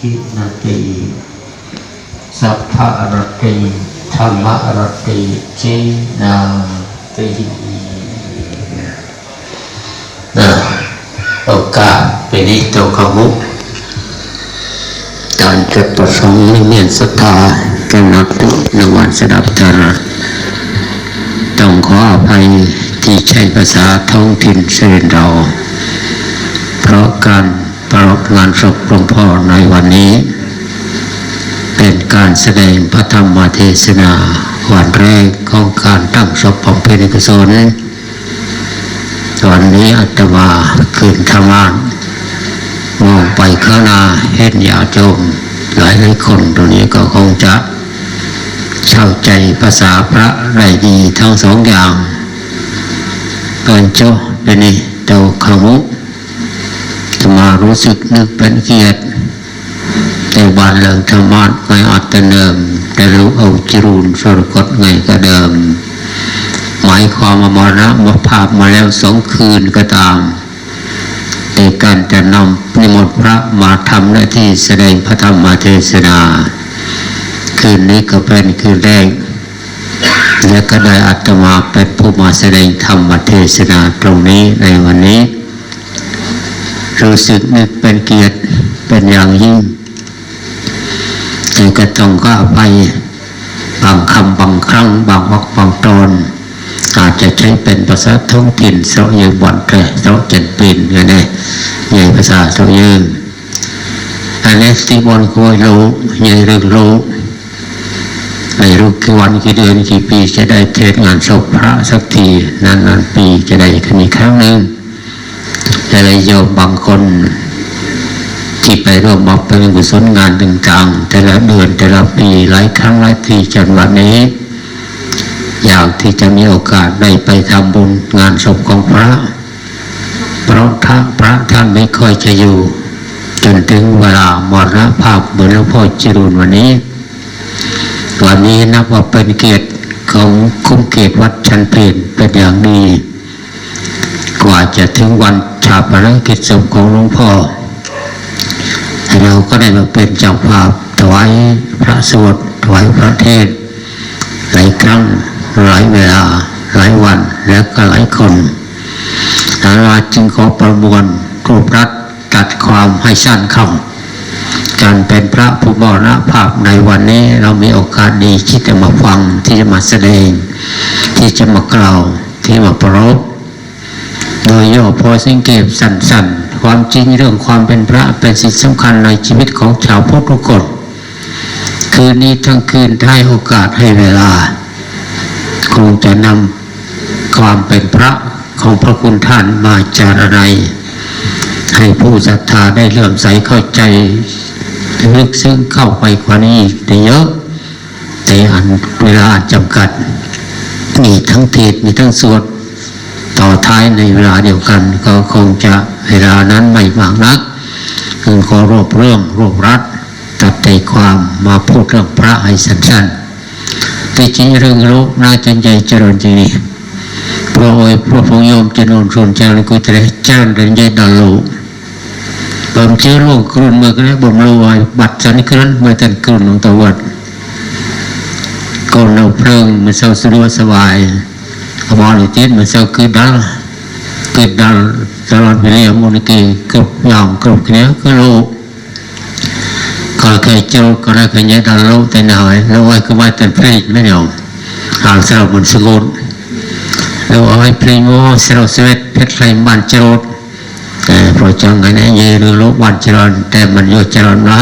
ทินาติสัพพะรติธรรมรติจินาตินะโอกาสเป็นนิโตขมุการจุดประสงค์ในเมียนศรัทธาแก่นักตุนวันสดับตรต้องขออภัยที่ใช้ภาษาท้องถิ่นเสนเรา เพราะการ ประรบงานศพหลวงพ่อในวันนี้ เป็นการแสดงพระธรรมเทศนาวันแรกของการตั้งศพของเพลิกุศลวันนี้อาตมาคืนธรรมานมองไปข้างหน้าเห็นยาจมหลายหลายคนตรงนี้ก็คงจะเข้าใจภาษาพระได้ดีทั้งสองอย่างเป็นโจเป็นนี่เตาขมุจะม รู้สึกนึกเป็นเกียรติแต่บานเลิงธรรมะไม่อัตเนิมแต่รู้เอาจรูนสรกตไงก็เดิม หมายความว่ามรณะมาภาพมาแล้วสองคืนก็ตามแต่การจะนำนิมนต์พระมาทำหน้าที่แสดงพระธรรมเทศนา คืนนี้ก็เป็นคืนแรกและก็ได้อัตมาเป็นผู้มาแสดงธรรมเทศนาตรงนี้ในวันนี้ รู้สึกนึกเป็นเกียรติเป็นอย่างยิ่งแต่ก็ต้องก็อภัยบางคำบางครั้ง บางวักบางตอนอาจจะใช้เป็นภาษาท้องถิ่นเสาเยืนบ่อนแกเสาเจ็ดปีนไงเนี่ยใหญ่ภาษาเสาเยืนอันนี้ที่บนคุยรู้ใหญ่เรื่องรู้ไม่รู้กี่วันกี่เดือนกี่ปีจะได้เทศงานศพพระสักทีนานๆปีจะได้ขึ้นอีกครั้งหนึ่ง แต่ละโยมบางคน ที่ไปร่วมมอบเป็นกุศลงานต่างๆแต่ละเดือนแต่ละปีหลายครั้งหลายทีจนวันนี้ อยากที่จะมีโอกาสได้ไปทำบุญงานศพของพระ เพราะท่าพระท่านไม่ค่อยจะอยู่ จนถึงเวลามรณภาพเหมือนหลวงพ่อจรูนวันนี้วันนี้นับว่าเป็นเกียรติของคุ้มเกียรติวัดชันเพลเป็นอย่างดีกว่าจะถึงวันาปนกิจศพของหลวงพ่อ เราก็ได้มาเป็นเจ้าภาพถวายพระสวดถวายพระเทศหลายครั้งหลายเวลาหลายวันแล้วก็หลายคนเราจึงขอประมวลรูปรัดตัดความให้สั้นเข้าการเป็นพระผู้มรณภาพในวันนี้เรามีโอกาสดีที่จะมาฟังที่จะมาแสดง ที่จะมากล่าวที่มาประรบ โดยย่อพอสังเกตสั้นๆ ความจริงเรื่องความเป็นพระเป็นสิ่งสำคัญในชีวิตของชาวพุทธทุกคนคืนนี้ทั้งคืนให้โอกาสให้เวลา คงจะนำความเป็นพระของพระคุณท่านมาจารณัยให้ผู้ศรัทธาได้เลื่อมใสเข้าใจลึกซึ้งเข้าไปกว่านี้ได้เยอะแต่อันเวลาอันจำกัด มีทั้งเทศมีทั้งสวด ท้ายในเวลาเดียวกัน ก็คงจะเวลานั้นไม่มากนักคือขอรวบเรื่องรวบรัดตัดใจความมาพูดเรื่องพระให้สั้นๆแต่จริงเรื่องโลกน่าจะใหญ่เจริญจริงพระโอยพระพงโยมจะนนชนเจริญกุตระเจริญเริญใหญ่ดอลลูบ่มเชื้อโรคกรุนเมื่อกี้บ่มรู้ว่าบัดสันครันเมื่อตันกรุนของตะวันก่อนเราเพลิงมันเศร้าสะดวกสบายบอลติดมันเศร้าคือดัล คือดัลตลอดเวลามันก็กรุบยองกรุบเนี้ยก็รู้ก็เคยเจอก็ได้เคยยัดดัลรู้แต่หน่อยแล้วไว้ก็ไว้แต่เพลงไม่ยอมหางสาวมันสงบแล้วเอาไว้เพลงโอ้สาวสวีทเพชรไทยบ้านเจริญแต่พอจังไงเนี่ยยืนรู้บ้านเจริญแต่มันอยู่เจริญนะ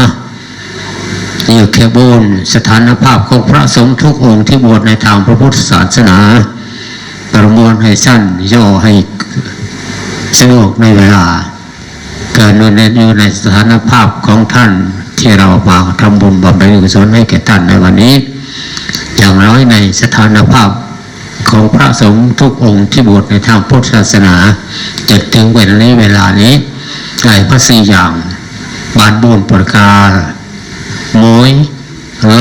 อยู่แค่บนสถานภาพของพระสงฆ์ทุกองค์ที่บวชในทางพระพุทธศาสนาประมวลให้สั้นย่อให้ สะดวกในเวลา เกิดในอยู่ในสถานภาพของท่านที่เรามาทำบุญบำเพ็ญกุศลให้แก่ท่านในวันนี้ อย่างน้อยในสถานภาพของพระสงฆ์ทุกองค์ที่บวชในทางพุทธศาสนาจนถึงเวลานี้เวลานี้ไก่พระสี่อย่าง บานบุญประการมวยโล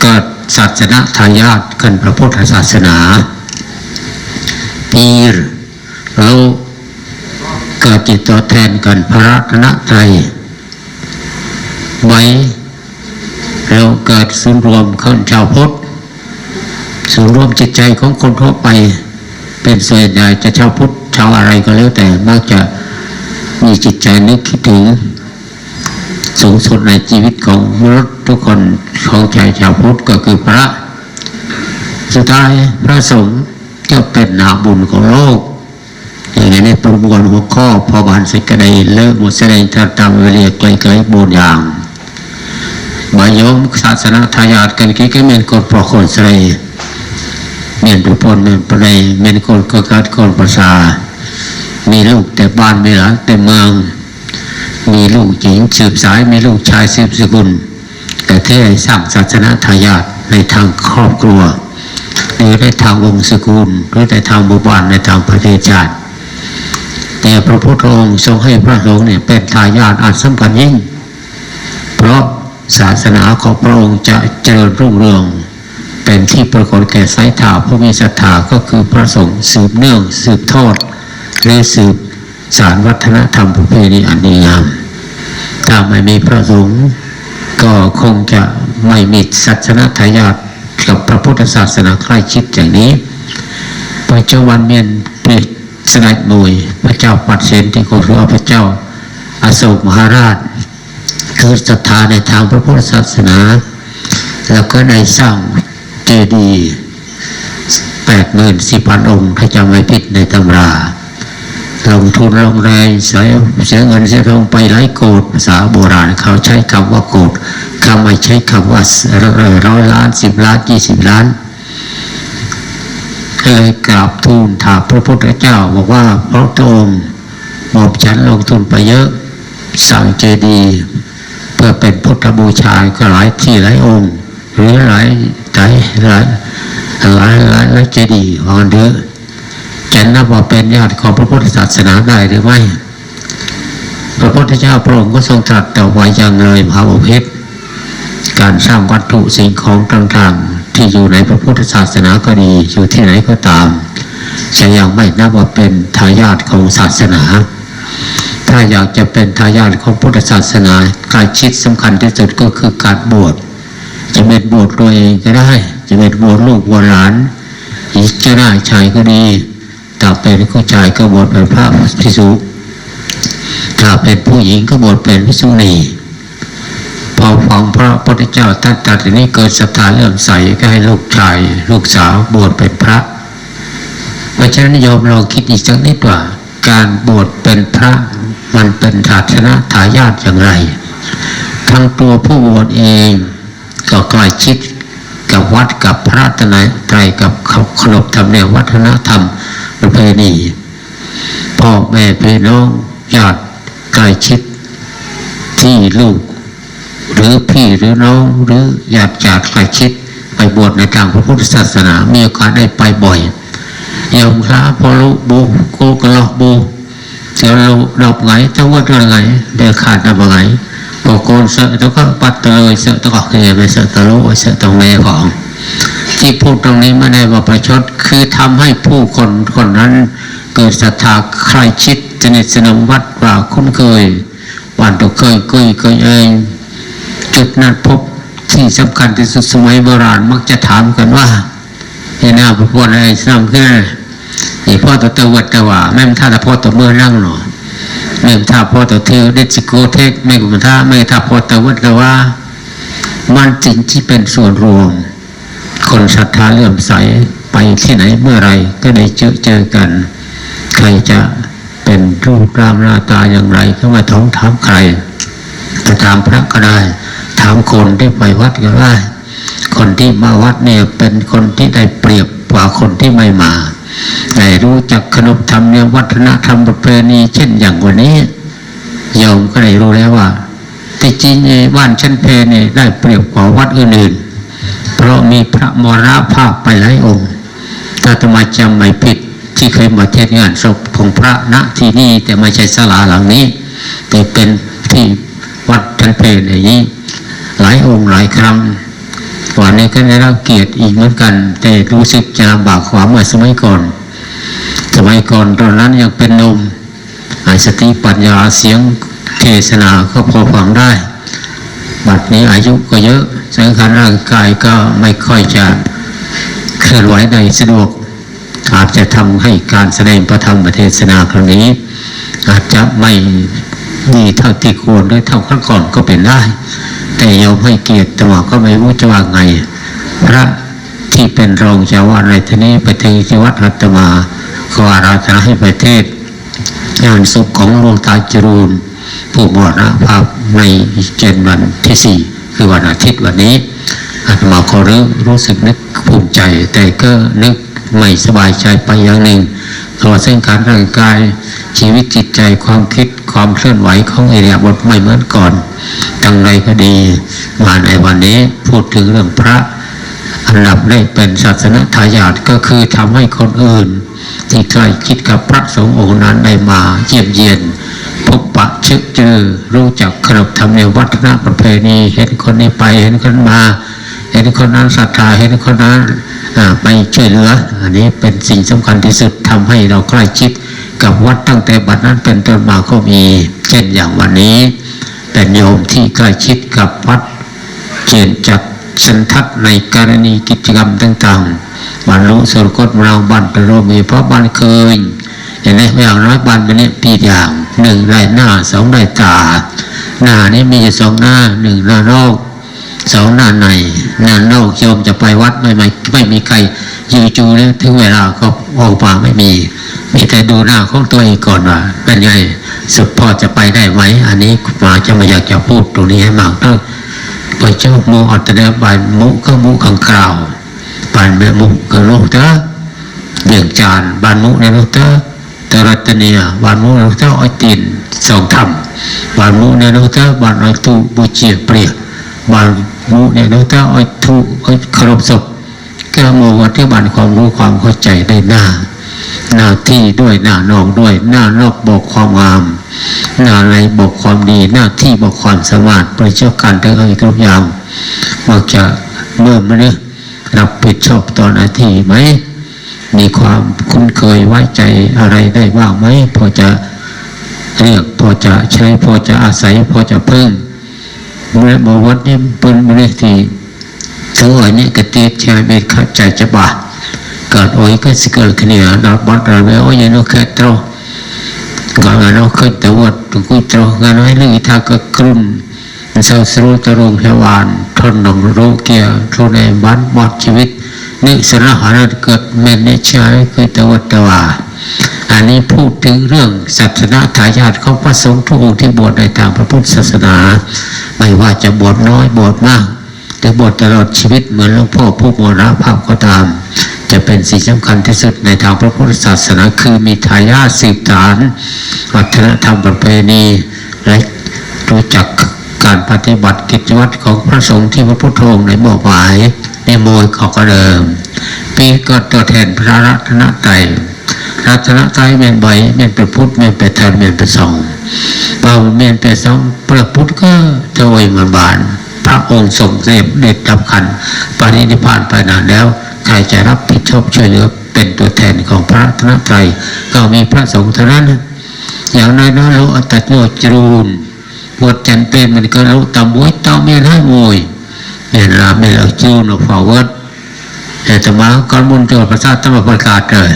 เกิดศาสนาทายาทขึ้นพระพุทธศาสนาปีร เราเกิดจิตตัวแทนกันพระรัตนตรัยไว้เราเกิดศูนย์รวมคนชาวพุทธศูนย์รวมจิตใจของคนทั่วไป เป็นส่วนใหญ่จะชาวพุทธชาวอะไรก็แล้วแต่มักจะมีจิตใจนึกคิดถึงสูงสุดในชีวิตของมนุษย์ทุกคนของชายชาวพุทธก็คือพระ สุดท้ายพระสงฆ์ก็เป็นนาบุญของโลก อย่างนี้ในประมวลหัวข้อพอบานสิกระไดเลิกหมดแสดงทางตามเวลียไกลๆบูญอย่างบายมศาสนาทายาทกันกี้ก็เมนกดปรคนใส่เมียนประพลเมียนประเดเมียนคนก็กัดคนประสามีลูกแต่บ้านมีหลานแต่เมือง มีลูกหญิงสืบสายมีลูกชายสืบสกุลแต่แค่สร้างศาสนาทายาทในทางครอบครัวหรือในทางวงศ์สกุลหรือในทางหมู่บ้านในทางประเทศชาติ แต่พระพุทธองค์ทรงให้พระสงฆ์เนี่ยเป็นทายาทอันสำคัญยิ่ง เพราะศาสนาของพระองค์จะเจริญรุ่งเรือง เป็นที่ปรากฏแก่สายตาผู้มีศรัทธาก็คือพระสงฆ์สืบเนื่อง สืบทอดและสืบสารวัฒนธรรมประเพณีอันดีงามถ้าไม่มีพระสงฆ์ก็คงจะไม่มีศาสนาทายาทกับพระพุทธศาสนาใกล้ชิดอย่างนี้ปัจจุบันเมียนเปรต สนัดมวยพระเจ้าปัดเสนที่โคตรพระเจ้าอาโศกมหาราช คือศรัทธาในทางพระพุทธศาสนา แล้วก็ได้สร้างเจดีย์แปดหมื่นสี่พันองค์ถ้าจำไม่ผิดในตำราลงทุนลงแรงเสียเสียเงินเสียทองไปหลายโกดภาษาโบราณเขาใช้คำว่าโกดเขาไม่ใช้คำว่าร้อยล้านสิบล้านยี่สิบล้าน เคยกราบทูลถามพระพุทธเจ้า บอกว่าพระองค์หมอบฉันลงทุนไปเยอะ สั่งเจดีย์เพื่อเป็นพุทธบูชาก็หลายที่หลายองค์ หรือหลายหลายหลายหลายหลายหลายเจดีย์วางเถอะจะนับว่าเป็นญาติของพระพุทธศาสนาได้หรือไม่ พระพุทธเจ้าพระองค์ก็ทรงตรัสแต่ไว้อย่างเลยพระอุเพชร การสร้างวัตถุสิ่งของต่างๆ ที่อยู่ในพระพุทธศาสนาก็ดีอยู่ที่ไหนก็ตามจะยังไม่นับว่าเป็นทายาทของศาสนา ถ้าอยากจะเป็นทายาทของพุทธศาสนา การชิดสำคัญที่สุดก็คือการบวชจะเป็นบวชตัวเองก็ได้ จะเป็นบวชลูกบวชหลานหญิงก็ได้ชายก็ดีถ้าเป็นผู้ชายก็บวชเป็นพระพิสุถ้าเป็นผู้หญิงก็บวชเป็นพิสุณี อฟังพระพุทธเจ้าตรัสตรัสอย่างนี้เกิดศรัทธาเริ่อมใสก็ให้ลูกชาย ลูกสาวบวชเป็นพระ เพราะฉะนั้นโยมลองคิดอีกสักนิดว่า การบวชเป็นพระมันเป็นศานาทายาทอย่างไร ทั้งตัวผู้บวชเองก็ใกล้ชิดกับวัดกับพระตนายไตรกับขนบธรรมเนียมวัฒนธรรมประเพณีพ่อแม่พี่น้องญาติใกล้ชิดที่ลูก หรือพี่หรือน้องหรือญาติญาติใกล้ชิดไปบวชในทางพระพุทธศาสนา มีโอกาสได้ไปบ่อยยอมพระพอรู้บูโกกะลอกบูเสียเราดอกไงทั้งวัดอะไรไงเดือขาดอะไรไงพอโกนเสอะแล้วก็ปัดเลยเสอะตะกอกเงไปเสอะตะลุเสอะตรงแม่ของ ที่พูดตรงนี้ไม่ได้ว่าประชดคือทำให้ผู้คนคนนั้น เกิดศรัทธาใครชิดสนิทสนมวัดว่าคุ้นเคยวันตัวเคยเคยเคยเอง จุดนัดพบที่สำคัญที่สุดสมัยโบราณมักจะถามกันว่าเห็นหน้าพระพุทธอะไรซ้ำขึ้นนี่พ่อตัวเตวัดตว่าแม่ท่าตะพ่อตัวเมื่อนั่งหนอแม่ท่าพ่อตัวเทวเดชิโกเทกแม่กุมท่าแม่ท่าพ่อตัววัดตว่า มันจริงที่เป็นส่วนรวม คนศรัทธาเลื่อมใสไปที่ไหนเมื่อไรก็ได้เจอเจอกัน ใครจะเป็นรูปร่างหน้าตาอย่างไรก็มาท้องถามใครจะถามพระก็ได้ามคนที่ไปวัดก็ได้คนที่มาวัดเนี่ยเป็นคนที่ได้เปรียบกว่าคนที่ไม่มาได้รู้จักขนบธรรมเนียมวัฒนธรรมประเพณีเช่นอย่างวันนี้โยมก็ได้รู้แล้วว่าที่จริงบ้านชั้นเพเนี่ยได้เปรียบกว่าวัดอื่นๆเพราะมีพระมรณภาพไปหลายองค์ถ้าธรรมจำไม่ผิดที่เคยมาเทศงานศพของพระณที่นี่แต่ไม่ใช่ศาลาหลังนี้ แต่เป็นที่วัดชั้นเพอย่างนี้ หลายองค์หลายครั้งวันนี้ก็ได้รับเกียรติอีกเหมือนกัน แต่รู้สึกจะลำบากความเมื่อสมัยก่อน สมัยก่อนตอนนั้นยังเป็นนมหายสติปัญญาเสียงเทศนาก็พอฟังได้นี้อายุก็เยอะสังขารร่างกายก็ไม่ค่อยจะเคลื่อนไหวได้สะดวกอาจจะทำให้การแสดงพระธรรมเทศนาครั้งนี้ อาจจะไม่มีเท่าที่ควรหรือเท่าครั้งก่อนก็เป็นได้ แต่โยมให้เกียรติตัวก็ไม่รู้จะว่าไง พระที่เป็นรองเจ้าวาดในที่นี้ไปถึงที่วัดรัตมาขออาราธนาให้ประเทศงานศพของหลวงตาจรูนผู้มรณภาพในเจ็ดวันที่สี่คือวันอาทิตย์วันนี้อาตมาขอรู้รู้สึกนึกภูมิใจ แต่ก็นึกไม่สบายใจไปอย่างหนึ่ง เพราะเส้นการร่างกาย ชีวิตจิตใจความคิดความเคลื่อนไหวของเอเรียบทไม่เหมือนก่อนดังไรก็ดีมาในวันนี้พูดถึงเรื่องพระ อันดับได้เป็นศาสนทายาทก็คือทำให้คนอื่น ที่ใกล้คิดกับพระสงฆ์องค์นั้นได้มาเยี่ยมเยียนพบปะเชื่อเจอรู้จักขนบธรรมเนียมวัฒนประเพณี เห็นคนนี้ไปเห็นคนมา เห็นคนนั้นศรัทธาเห็นคนนั้น ไปช่วยเหลืออันนี้เป็นสิ่งสำคัญที่สุดทำให้เราใกล้ชิดกับวัดตั้งแต่บัดนั้นเป็นต้นมาก็มี เช่นอย่างวันนี้เป็นโยมที่ใกล้ชิดกับวัดเขียนจากสันทัดในกรณีกิจกรรมต่างๆบรรลุสุรกตมราบันเป็นโรมีเพราะบันเคยเห็นไหมอย่างน้อยบันเป็นปีอย่างหนึ่งได้หน้าสองได้ตา หน้านี้มีสองหน้าหนึ่งหน้านอก สองหน้าในหน้านอกโยมจะไปวัดไม่ไม่ไม่มีใครอยืนจูแล้วถึงเวลาก็ออกมาไม่มี มีแต่ดูหน้าของตัวเองก่อนว่าเป็นไงสุดพอจะไปได้ไหมอันนี้มาจะไม่อยากจะพูดตรงนี้ให้มากเท่าไปเจ้าโมอัตเดบานมุก็มุขังกล่าวบานเบมุก็ลูกเตอเบี่ยงจานบานมุในลูกเตอตรัตเนียบานมุในลูกเตออ้อยตินสองคำบานมุในลูกเตอบานอ้อยตุบูเจียเปรีย บานมุในลูกเตออ้อยทุอ้อยครบศพแก้โมวัที่บานความรู้ความเข้าใจได้หน้า หน้าที่ด้วยหน้านอกด้วย หน้านอกบอกความงาม หน้าในบอกความดี หน้าที่บอกความสามารถประเจ้าการทั้งให้ทุกอย่างมักจะเมื่อมันเนี่ยรับผิดชอบต่อหน้าที่ไหม มีความคุ้นเคยไว้ใจอะไรได้บ้างไหมพอจะเรียกพอจะใช้พอจะอาศัยพอจะพึ่ง เมื่อมาวัดนี่เป็นเรื่องที่ถึงวันนี้กตียชายเป็นขัดใจจะบากิดโอ้ยก็สิเกิดขึ้นเนี่ยเราบัดเราไม่โอ้ยยันแค่ตรงก่อนเราเคยต่วัดตุกุตรงงานไว้เรื่องอีทาก็กลุ่มเศร้าสรุตรงพยาบาลทนหนองโรเกียทนในบ้านบอดชีวิตนี่สระหาเกิดเมนเนชายคยแต่วัดตวา อันนี้พูดถึงเรื่องศาสนาทายาทของพระสงฆ์ทุกองค์ที่บวชในทางพระพุทธศาสนา ไม่ว่าจะบวชน้อยบวชมากหรือบวชตลอดชีวิตเหมือนหลวงพ่อผู้มรณภาพก็ตาม จะเป็นสิ่งสำคัญที่สุดในทางพระพุทธศาสนาคือมีทายาทสืบฐานวัฒนธรรมประเพณีและรู้จักการปฏิบัติกิจวัตรของพระสงฆ์ที่พระพุทธองค์ในบอกหมายในโมยขอกระเดิม ปีก็ตัวแทนพระรัตนตรัย รัตนตรัยเป็นใบเป็นเป็นพุทธเป็นเป็นธรรมเป็นเป็นสองเบาเป็นเป็นสองพระพุทธก็จะไว้มาบาน พระองค์ทรงเสพเด็ดดับขันปรินิพพานไปนานแล้ว ใครจะรับผิดชอบช่วยเหลือเป็นตัวแทนของพระรัตนตรัยก็มีพระสงฆ์เท่านั้นอย่างน้อยน้อยเราอัตโนจรูนบวชจันเป็นมันก็เราตำบวยตำเมียนให้มวยเมียนลาเมียนเอาจูนเอาฝ่าวัดแต่ธรรมะก่อนมุนโจทย์ประสาทธรรมประกาศเลย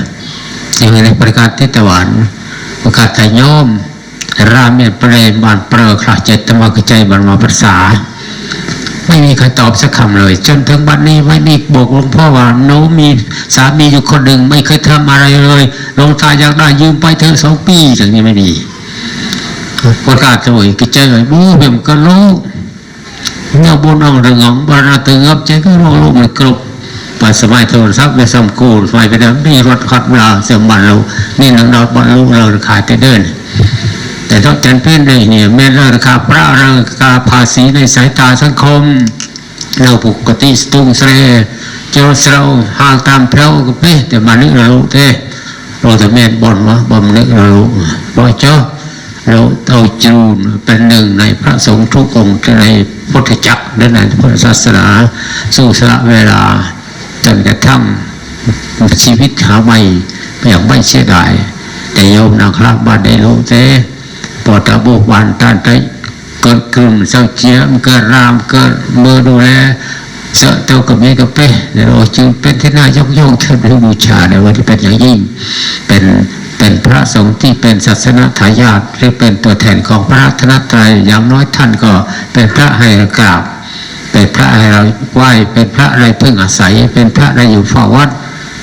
อย่างในประกาศเทตวันประกาศแต่โยมราเมีเปรมบานเปรอคลาเจตธรรมกใจบันมาภาษา ไม่มีใครตอบสักคำเลย จนถึงบัดนี้ไม่มีบอกหลวงพ่อว่าโน้มีสามีอยู่คนหนึ่งไม่เคยทำอะไรเลยลงตาอยากได้ยืมไปเธอสองปีอย่างนี้ไม่มีประกาศสวยกิจใจเลยบูเบี่ยมก็รู้เงาบนอ่องระงองบาราตึงอับใจก็รู้รู้มันกรบ ปัสสมัยโทรศัพท์ไปสมกูสมัยไปเดิมนี่รถขัดเวลาเสื่อมบันเรานี่นังนอนบรรลุเราขายแต่เดิน แต่ถ้าจันเพื่อนเลยเนี่ยแม้ราคาพระราคาภาษีในสายตาสังคม เราปกติสตุงเสรเจ้าเราหางตามเพลาก็เป้แต่มานึกเราเต้เราจะเมนบอลวะบอมนึกเราบ่เจ้าเราเอาจูนเป็นหนึ่งในพระสงฆ์ทุกองค์ในพุทธจักรและในพุทธศาสนา สู้สละเวลา จนกระทั่งชีวิตหาไม่อย่างไม่เสียดาย แต่โยมนะครับบ้านได้รู้เต้ปอตะบุบานต้านใจเกิดกลุ่มเจ้าเจียมเกิดรามเกิดมือดูแลเสาเต้ากับเมกะเป้เราจึงเป็นที่น่ายกย่องเทิดบูชาในวันที่เป็นอย่างยิ่ง เป็นเป็นพระสงฆ์ที่เป็นศาสนาทายาทหรือเป็นตัวแทนของพระรัตนตรัยอย่างน้อยท่านก็เป็นพระให้กราบ เป็นพระให้เราไหว้เป็นพระอะไรพึ่งอาศัย เป็นพระอะไรอยู่ฝ้าวัด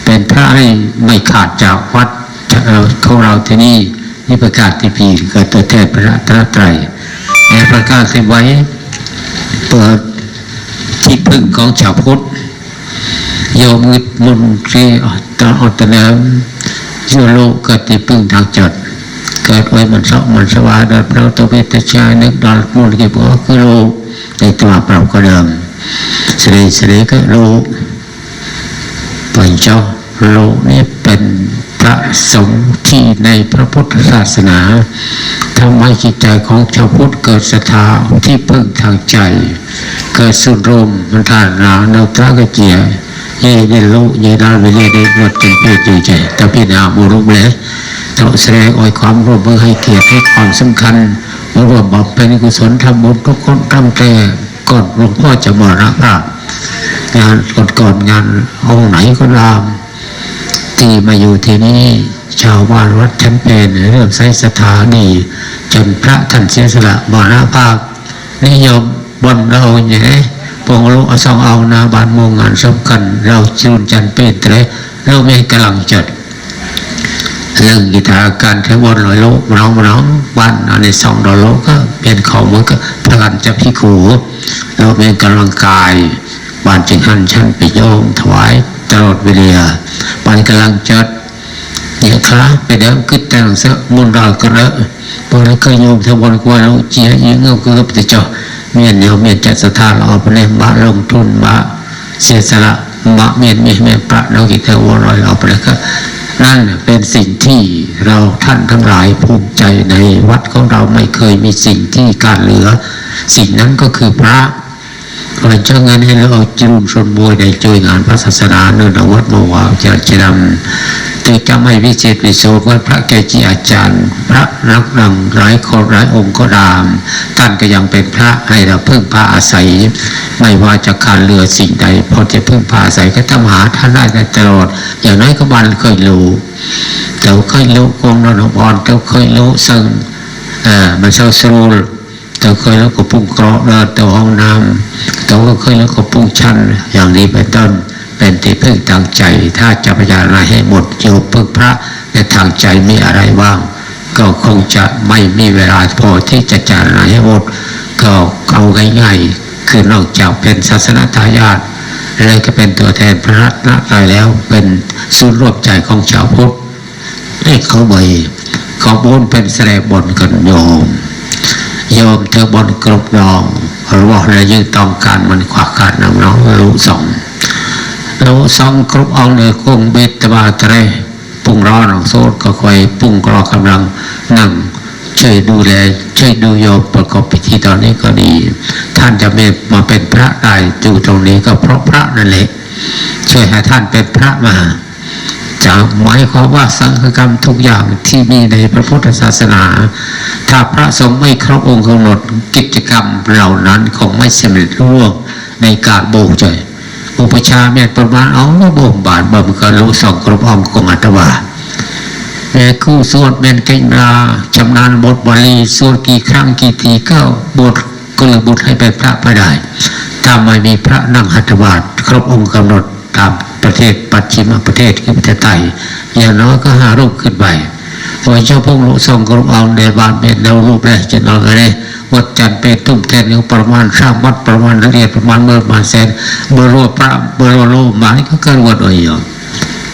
เป็นพระให้ไม่ขาดจากวัดของเราที่นี่นี่ประกาศที่พีเกิดตัวแทนพระรัตนตรัยในประกาศที่ไว้เปิดที่พึ่งของชาวพุทธโยมมิตมุนทรีตอนอัตนามโยโลกเกิดที่พึ่งทางจัดเกิดไว้มันสาะมันสวาดับเราตัวเวทชายนึกดอลมูลกิบก็คือโลก ในตัวเปล่าก็เดิมสิริสิริก็โลกพระเจ้าโลกนี้เป็นพระสงฆ์ที่ในพระพุทธศาสนาทำให้จิตใจของชาวพุทธเกิดศรัทธาที่พึ่งทางใจ เกิดสุดรมมันทานนาเนตระกเจียเย่ได้โลกเย่ได้เวลาได้หมดเป็นเพื่อใจใจแต่พี่นาบุรุษเลยต้องแสดงออยความร่วมมือให้เกียรติให้ความสำคัญ ร่วมบำเพ็ญกุศลทำบุญทุกคนทำแต่ก่อนหลวงพ่อจะมรณภาพงานก่อนๆงานองไหนก็ตามที่มาอยู่ที่นี่ชาวบ้านวัดชั้นเป็นเริ่มใช้สถานีจนพระท่านเสียสละมรณภาพนิยมบนเราอย่างนี้ปองลูกเอาซองเอานาบานโมงงานสำคัญเราจูนจันเป็นแต่เราไม่กำลังจัด รื่องกีตาการใช้บอลอยโลกน้องน้องบ้านอันในสองดอลโลกก็เป็นของมันก็พลันจะพิขูเราเป็นกำลังกายบ้านจึงหันชั้นไปโยมถวายตลอดเวลาบ้านกำลังจัดเนี่ยครับไปเดิมขึ้นแต่งเสมุนรากระเลพอแล้วก็โยมทบนกว่าเราเจียยิงเงาก็จะเจาะเมียนเดียวเมียนจัดสถานเราไปเลยมาลงทุนมาเสียสละมาเมียนเมียนเมียนประเรากิเทวรอยเราไปเลยก็ นั่นเป็นสิ่งที่เราท่านทั้งหลายภูมิใจในวัดของเราไม่เคยมีสิ่งที่การเหลือ สิ่งนั้นก็คือพระเพราะเจ้าเงินให้เราจุมชนบวยในช่วยงานพระศาสนาเนื่องในวัดมวาจะจะนำ แต่จะไม่วิเศษวิโสว่าพระเกจิอาจารย์ พระนักดังหลายคนหลายองค์ก็ตาม ท่านก็ยังเป็นพระให้เราพึ่งพาอาศัย ไม่ว่าจะการเรือสิ่งใด พอจะพึ่งพาอาศัยก็ต้องหาท่านได้ตลอด อย่างน้อยก็บันเคยรู้แต่เคยรู้กองนอนบอลแต่เคยรู้ซึ่งเอ่อมันเศร้าสรูลแต่เคยรู้ก็ปุ่งเกราะเดินแต่ห้องน้ำแต่ก็เคยรู้ก็ปุ่งชันอย่างนี้เป็นต้น เป็นที่พึ่งทางใจ ถ้าจะพยายาให้หมดอยู่พึ่งพระในทางใจมีอะไรบ้างก็คงจะไม่มีเวลาพอที่จะจารณาให้หมดก็เอาง่ายๆคือนอกจากเป็นศาสนาทายาทแล้วก็เป็นตัวแทนพระรัตนตรัยแล้วเป็นศูนย์รวมใจของชาวพุทธให้เขาไปเขาบนเป็นแสดงบนกันโยมโยมเธอบนกรบดองหรือว่าเรยังต้องการมันขวาการน้ำน้องรู้องรู้สอง กรบองเลยคงเบตบาตะเรปุงร้อนของโซดก็คอยปุงกรอกำลังนั่งช่วยดูแลช่วยดูโยมประกอบพิธีตอนนี้ก็ดี ท่านจะไม่มาเป็นพระได้อยู่ตรงนี้ก็เพราะพระนั่นแหละช่วยให้ท่านเป็นพระมาจะหมายความว่าสังฆกรรมทุกอย่างที่มีในพระพุทธศาสนา ถ้าพระสงฆ์ไม่ครบองค์กำหนดกิจกรรมเหล่านั้นคงไม่สำเร็จรุ่งในการโบกใจ อุปชาแม่นประมาณเอาโบกบาทบ่มกันรู้สองกรบองค์ของอัตวาแม่คู่สวดเป็นเก่งราชำนาญบทบาลีสวดกี่ครั้งกี่ทีก็บทก็เลยบทให้เป็นพระไม่ได้ถ้าไม่มีพระนั่งหัตถบาทครบองค์กำหนดตามประเทศปัจฉิมประเทศคือประเทศไทยอย่างน้อยก็ห้ารูปขึ้นไปพอเจ้าพงลุทรงกรมเอาในบานเป็นแนวรูปแรกจะนอนกันเลย วัดจันทร์เป็นตุ้มแทนยู่ประมาณสร้างวัดประมาณละเอียดประมาณเมื่อประมาณแสนเบอร์โลพระเบอร์โลมาก็เกินวัดอ่อยอยู่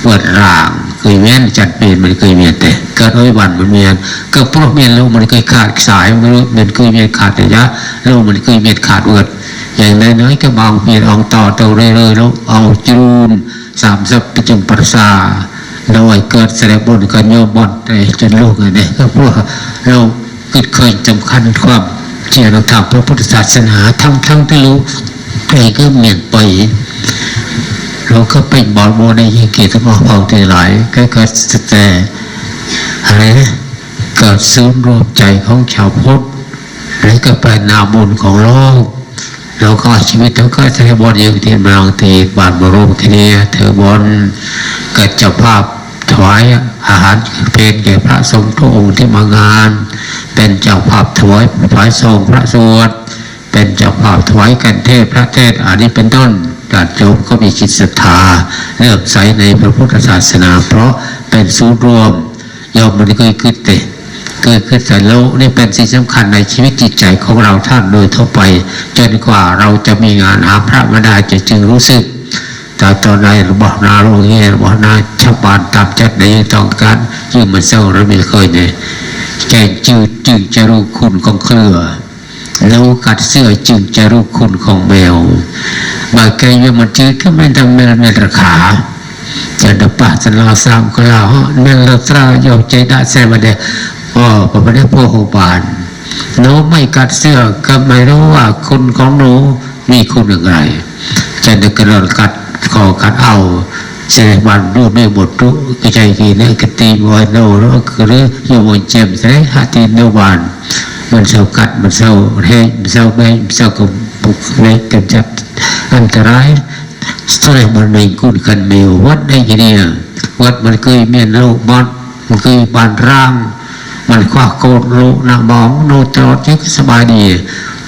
ปวดร่างเคยเวียนจัดเป็นมันเคยเวียนแต่เกิดอ้อยวันมันเวียนก็เพราะเวียนแล้วมันเคยขาดสายมันมันเคยเวียนขาดระยะแล้วมันเคยเวียนขาดเวิร์ดอย่างน้อยๆก็บางเวียนอองต่อเตาเรื่อยๆแล้วเอาจูนสามสับไปจงประสาเราไอ้เกิดแสดงบนกันโยมบนแต่จนลูกเนี่ยก็พราะเราคิดเคยจำคัญความ เชื่อเราทำพระพุทธศาสนาทั้งทั้งที่รู้ใครก็เมียนไปเราก็เป็นบอลโมในยิงเกียรติมอพองทีหลายก็เกิดแต่อะไรนะเกิดศูนย์รวมใจของชาวพุทธนี่ก็เป็นนาบุญของโลกแล้วก็ชีวิตเขาก็ใช้บนอยู่ที่เมืองตีบานบรมคณีเธอบนเกิดเจ้าภาพถวายอาหารเพลแก่พระสงฆ์ทุกองค์ที่มางาน เป็นเจ้าภาพถวายถวายทรงพระสวดเป็นเจ้าภาพถวายกันเทศพระเทศอันนี้เป็นต้นญาติโยมก็มีจิตศรัทธาเลื่อมใสในพระพุทธศาสนา เพราะเป็นศูนย์รวมโยมมันเคยคิดเตะเคยคิดแต่แล้วนี่เป็นสิ่งสำคัญในชีวิตจิตใจของเราท่านโดยทั่วไป จนกว่าเราจะมีงานหาพระมาได้จะจึงรู้สึกแต่ตอนใดบอกนาโรงเรียนบอกนาชาวบ้านตามจัดในต้องการยิ่งมันเศร้าเราไม่เคยเนี่ย แกจืดจึงจะรู้คุณของเครือ แล้วกัดเสื้อจึงจะรู้คุณของแมวบางแกยมันจืดก็ไม่ต้องเมลเมลราคาจะดับปะสลาสามก็ลาเมลตราโยกใจได้เสมาเดอ๋อพระพุทธโพธิบาลหนูไม่กัดเสื้อก็ไม่รู้ว่าคุณของหนูมีคุณอย่างไรจะนึกกระโดดกัดคอกัดเอา เสด็จวันรู้ไม่หมดรู้ก็ใจกีเนี่ยกตีบอยโนรู้คือเรื่องโยมเจมเสด็จหาตีนโนบานมันเศร้ากัดมันเศร้าเฮมันเศร้าแม่มันเศร้ากับบุกเล็กกันจับอันตรายสตรีมันในกุนกันเมววัดได้ยังไงวัดมันเคยมีนโกบอดมันเคยบานร่างมันคว้าโกดโลนะมองโนตรอดยังสบายดี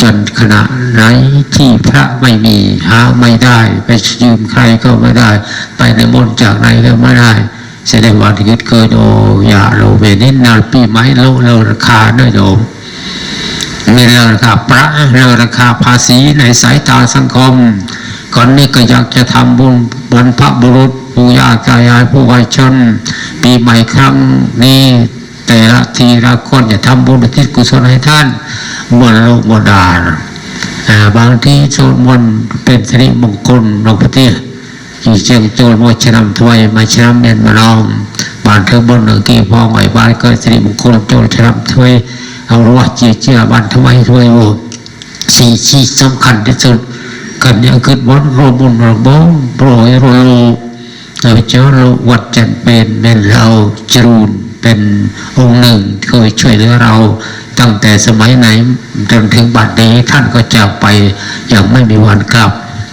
จนขณะไหนที่พระไม่มีหาไม่ได้ ไปยืมใครก็ไม่ได้ ไปในมนจากไหนก็ไม่ได้แสดงว่าที่เกิดโออย่าโลเวนินนาปีไม้โลโลราคาด้วยโยมมีเรื่องราคาพระเรื่องราคาภาษีในสายตาสังคมก่อนนี้ก็อยากจะทำบุญบรรพบุรุษปู่ย่าตายายผู้วัยชน ปีใหม่ครั้งนี้แต่ละทีละคนจะทำบุญอุทิศกุศลให้ท่าน มวลโลกมวลดาบางทีสวดมนเป็นสิริมงคลหลวงพ่อเตี้ยที่เชียงโจรมชนำถวยมาชนำเมียนมาลองบานเธอบนหนึ่งกี่พ่องไอ้บ้านก็สิริมงคลโจรชนำถวยเอาละว่าเจียเจียบันทำไมถ้วยโอสี่ชีสำคัญที่สุดกันยังขึ้นบนโรบุนโรบงโปรยโรโลเราเจ้าโลวัดจันเป็นแม่นเราจรูนเป็นองค์หนึ่งเคยช่วยเหลือเรา ตั้งแต่สมัยไหนจนถึงบัดนี้ท่านก็จากไปอย่างไม่มีวันกลับ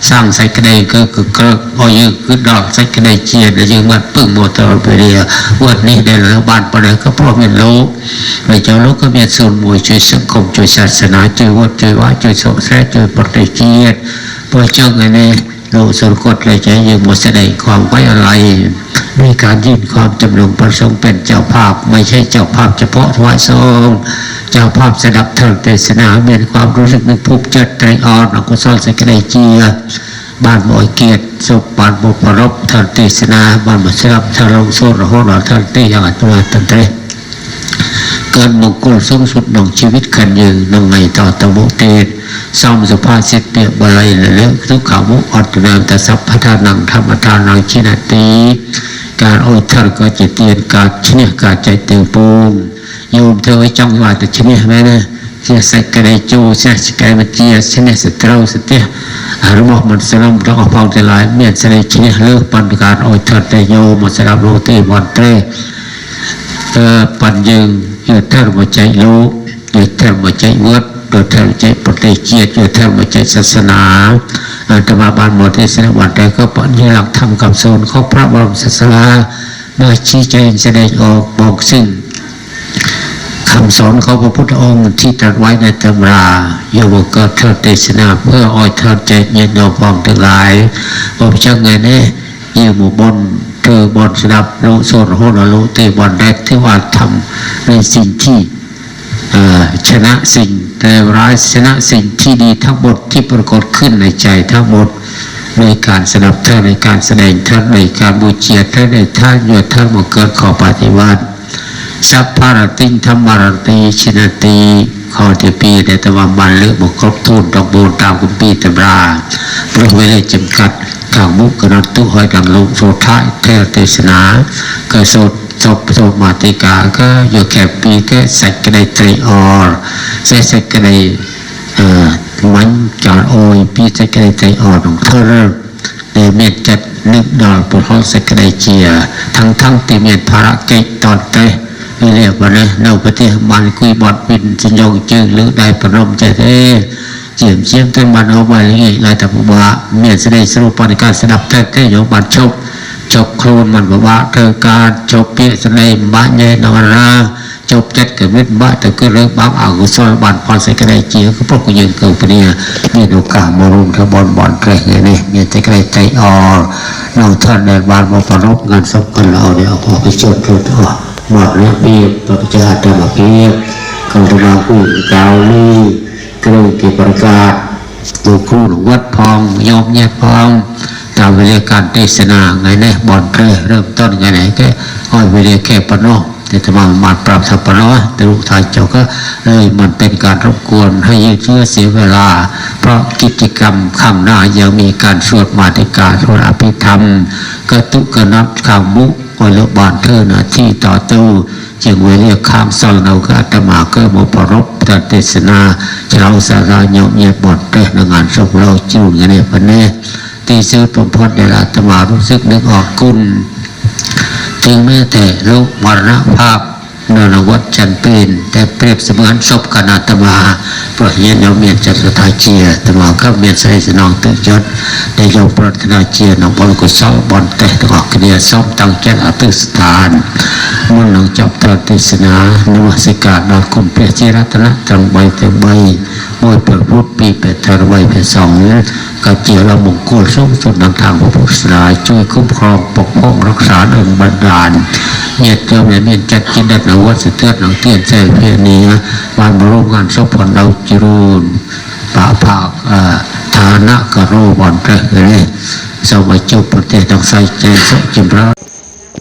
สร้างไซกระไดก็คือก็เอายืดขึ้นดอกไซกระไดเจียนแล้วยังมัดปึ้งโมตลอดไปเดียวันนี้ได้แล้วบ้านปะเลยก็พราะเป็นโลกไปเจ้าโลกก็มีส่วนมวยช่วยสังคมช่วยศาสนาช่วยวัดช่วยว่าช่วยสงฆ์ช่วยปฏิเจียนพอเจ้าไงเนี่ยโลกสนกดเลยใจะยังหมดแสดงความไว้อะไร ในการยื่นความจำลงประสงค์เป็นเจ้าภาพ ไม่ใช่เจ้าภาพเฉพาะถวายทรงเจ้าภาพสดับทางเทศนาเมียนความรู้สึกนึกภูมิใจใจอ่อนอกุศลสกระไดเจียบ้านบ่อยเกียรติสุปบ้านบุปรบทานเทศนาบ้านบุษรับทานลงโซระหอทานเตยังอัตมาตันเตเกินมงคลสูงสุดของชีวิตขันยืนนงไงต่อตะมุเตศซ่อมสุภาษิตเปียบอะไรเลือกทุกขามุอัตนามแต่สัพพทานังธรรมทานังชินาตี ការអុយធរក៏ជាទានការឈ្នះការចែកទាំងពូងយមធ្វើឲ្យចង់យកតែឈ្នះមែនណាជាសេចក្តីជោសេចក្តីវិជាឈ្នះសត្រូវសតិរបស់មិនស្រំរបស់ផងទាំងឡាយមានសេចក្តីឈ្នះលើបន្តការអុយធរតែយោមកសម្រាប់លោកទេមន្ត្រីតើបាត់យើងជាធរមកចែកលោកជាធរមកចែកវត្តជាធរមកចែកប្រទេសជាតិជាធរមកចែកសាសនា อาตมาบานหมดที่สนวันใดก็ปัญญหลักธรรมคำสอนของพระบรมศาสดาโดยชี้แจงแสดงออกบอกซึ่งคำสอนของพระพุทธองค์ที่ตรัสไว้ในตำราโยบก็เทศเทศนาเพื่ออ้อยเทศใจเย็นโนพองทั้งหลายอบเจ้าไงเนี่ยยืมบนเธอบนสนับรู้โซนโหนรู้เตบนแรกที่ว่าทำในสิ่งที่ ชนะสิ่งแต่ร้ายชนะสิ่งที่ดีทั้งหมดที่ปรากฏขึ้นในใจทั้งหมดในการสนับเท่าในการแสดงเท่าในการบูเชียเท่าในท่านยท่านมงเกิดขอปฏิวัติสัพพารติงธรรมารติชินติข้อที่ปีแต่ตะวันบันเลือกบกครบทุนดอกบูนตามคุณปีตำราเพราะเวลาจำกัดขาวมุกกนันตุหอยดังลุโสท้ายเทศเทศนาก็โสดศพโสมาติกาก็อยู่แค่ปีก็ใส่กระไดสด เอ่อมันจอดโอยปีใส่กระไดตรีออร์ของเธอเริ่มในเมียนจัดนึกดอลปุถุสกระไดเจียทั้งทั้งที่เมียนภารกิจตอนเตะเรียกว่าเนี่ยเราประเทศมันคุยบอดปินสิยงจึงหรือได้ประนมใจเทเจียมเชียมต้นมันเอาไว้อย่างลายตะบุบะเมียนแสดงสรุปปฏิการสนับแท้แท้โยบันชบ จบครนมันบอกว่าเธอการจบเปียแสดงบ้านใหญ่นวราจบจัดกับเม็ดบ้าแต่ก็เลิกบ้าอางกุศลบันพรใส่กระไดเจียวก็พวกกูยังเกิดปเนี่ยมีโอกาสมารุนขบอนบอลแกล้งนี่มีแต่กระไดใจอ่อนน้องท่านแดนบ้านมาประนบงานศพกันเราเนี่ยเอาพอไปชดชดอะหมดเรียบเรียบพระจาธรรมเพียบคำธรรมาผู้เจ้าลี่กระดูกเกิจประกาศตัวครูหลวงวัดพองยอมแยกพอง ตามเวลการเทศนาไงเนี่ยบอลแค่เริ่มต้นไงไหนก็อ้อยเวลาแค่ปนอกแต่ธรรมามาปรับสัพพะเนาะแต่ลูกทายเจ้าก็เลยมันเป็นการรบกวนให้ยืดเชื่อเสียเวลา เพราะกิจกรรมข้างหน้ายังมีการสวดมาติกาสวดอภิธรรมกตุกนับข่ามุกวลบานเธอหน้าที่ต่อตู้จึงเวเรียกข้ามซอยเราก็อาตมาก็มาปรบตัดเทศนาชาวสาราโยมเงียบอดเตะในงานศพเราจิ้วอย่างนี้พันเน่ ตีซื้อปมพอดเดลอาตมารู้สึกนึกออกกุณถึงแม้แต่ลูกมรณภาพนนวัดจันเป็นแต่เปรียบเสมือนศพคณะตมาเพราะเห็นเราเมียนจัตตาเจียตมาก็เมียนใส่สนองตึกยศได้ยกปรารถนาเจียนองบอลกุศลบอลแต่ตออกเนียซ่อมตั้งแก่อตึกสถานมุ่งหลังจบตรเทศนานวัสการนคุมเปรียจิรัตนะตรังใบเต็มใบ มวยเปิดพุทธปีเป็ดทรใบเป็ดสองกับเจียวเรามงคลสูงสุดทางทางพระพุทธศาสนาช่วยคุ้มครองปกป้องรักษาเรื่องบันดาลเงียบเจ้าแม่เมียนจัดกินดักหนวัดสะเทือนหนังเตี้ยนใจเพียนี้วันมาร่วมงานศพผลเราจิรูนป่าภาคฐานะกระโรบอนเตะเลยสมัยจบประเทศต้องใส่ใจสจิมรั